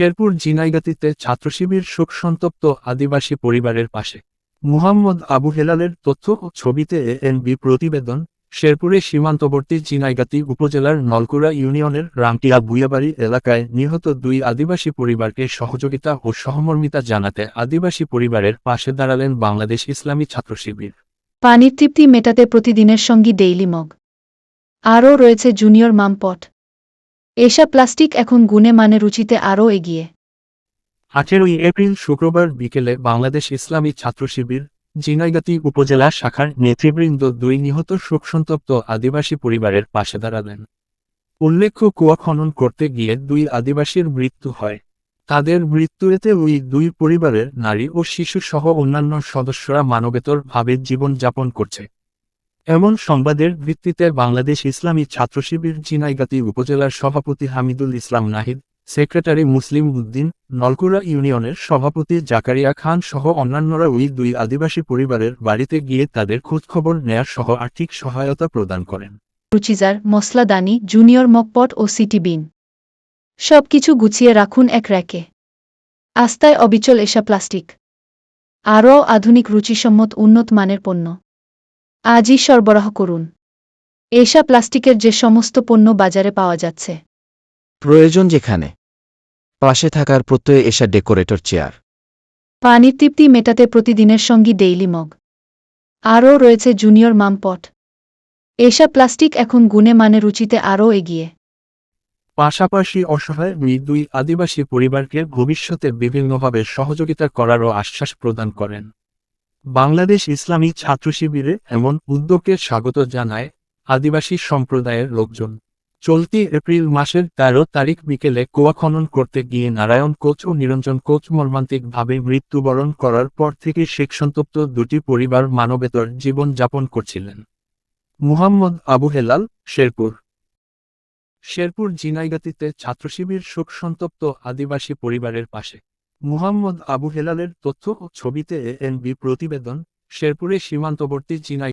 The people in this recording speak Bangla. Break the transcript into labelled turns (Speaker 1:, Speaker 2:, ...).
Speaker 1: শেরপুর জিনাইগাতিতে ছাত্রশিবির শোকসন্তপ্ত আদিবাসী পরিবারের পাশে। মুহাম্মদ আবু হেলালের তথ্য ও ছবিতে এএনবি প্রতিবেদন, শেরপুরে সীমান্তবর্তী জিনাইগাতি উপজেলার নলকুড়া ইউনিয়নের রামটিয়া ভুইয়াবাড়ি এলাকায় নিহত দুই আদিবাসী পরিবারকে সহযোগিতা ও সহমর্মিতা জানাতে আদিবাসী পরিবারের পাশে দাঁড়ালেন বাংলাদেশ ইসলামী ছাত্র শিবির
Speaker 2: পানির তৃপ্তি মেটাতে প্রতিদিনের সঙ্গী ডেইলি মগ। আরও রয়েছে জুনিয়র মামপট। এসা প্লাস্টিক এখন গুণে মানে রুচিতে আরও এগিয়ে।
Speaker 1: আঠেরোই এপ্রিল শুক্রবার বিকেলে বাংলাদেশ ইসলামী ছাত্র শিবির জিনাইগাতি উপজেলা শাখার নেতৃবৃন্দ দুই নিহত শোকসন্তপ্ত আদিবাসী পরিবারের পাশে দাঁড়ালেন। উল্লেখ্য কুয়া খনন করতে গিয়ে দুই আদিবাসীর মৃত্যু হয়। তাদের মৃত্যুতে ওই দুই পরিবারের নারী ও শিশু সহ অন্যান্য সদস্যরা মানবেতর ভাবে জীবনযাপন করছে। এমন সংবাদের ভিত্তিতে বাংলাদেশ ইসলামী ছাত্র শিবির জিনাইগাতি উপজেলার সভাপতি হামিদুল ইসলাম নাহিদ, সেক্রেটারি মুসলিম উদ্দিন নলকুড়া ইউনিয়নের সভাপতি জাকারিয়া খান সহ অন্যান্যরা ওই দুই আদিবাসী পরিবারের বাড়িতে গিয়ে তাদের খোঁজখবর নেয়ার সহ আর্থিক সহায়তা প্রদান করেন।
Speaker 2: রুচিজার মশলাদানি জুনিয়র মকপট ও সিটি বিন। সব কিছু গুছিয়ে রাখুন এক র্যাকে। আস্তায় অবিচল এসা প্লাস্টিক। আরও আধুনিক রুচিসম্মত উন্নত মানের পণ্য। আজই সরবরাহ করুন। এসা প্লাস্টিকের যে সমস্ত পণ্য বাজারে পাওয়া যাচ্ছে।
Speaker 3: প্রয়োজন যেখানে। পাশে থাকার প্রত্যয়ে এসা ডেকোরেটর চেয়ার।
Speaker 2: পানির তৃপ্তি মেটাতে প্রতিদিনের সঙ্গী ডেইলি মগ। আরও রয়েছে জুনিয়র মামপট। এসা প্লাস্টিক এখন গুণে মানে রুচিতে আরও এগিয়ে।
Speaker 1: পাশাপাশি অসহায় দুই আদিবাসী পরিবারকে ভবিষ্যতে বিভিন্নভাবে সহযোগিতা করারও আশ্বাস প্রদান করেন। বাংলাদেশ ইসলামী ছাত্র শিবিরে এমন উদ্যোগকে স্বাগত জানায় আদিবাসী সম্প্রদায়ের লোকজন। চলতি এপ্রিল মাসের তেরো তারিখ বিকেলে কুয়া খনন করতে গিয়ে নারায়ণ কোচ ও নিরঞ্জন কোচ মর্মান্তিকভাবে মৃত্যুবরণ করার পর থেকে শেখ সন্তপ্ত দুটি পরিবার মানবেতর জীবন যাপন করছিলেন। মুহাম্মদ আবু হেলাল, শেরপুর। শেরপুর জিনাইগাতিতে ছাত্রশিবির শোকসন্তপ্ত আদিবাসী পরিবারের পাশে। মুহাম্মদ আবু হেলালের তথ্য ও ছবিতে এএনবি প্রতিবেদন শেরপুরে সীমান্তবর্তী জিনাই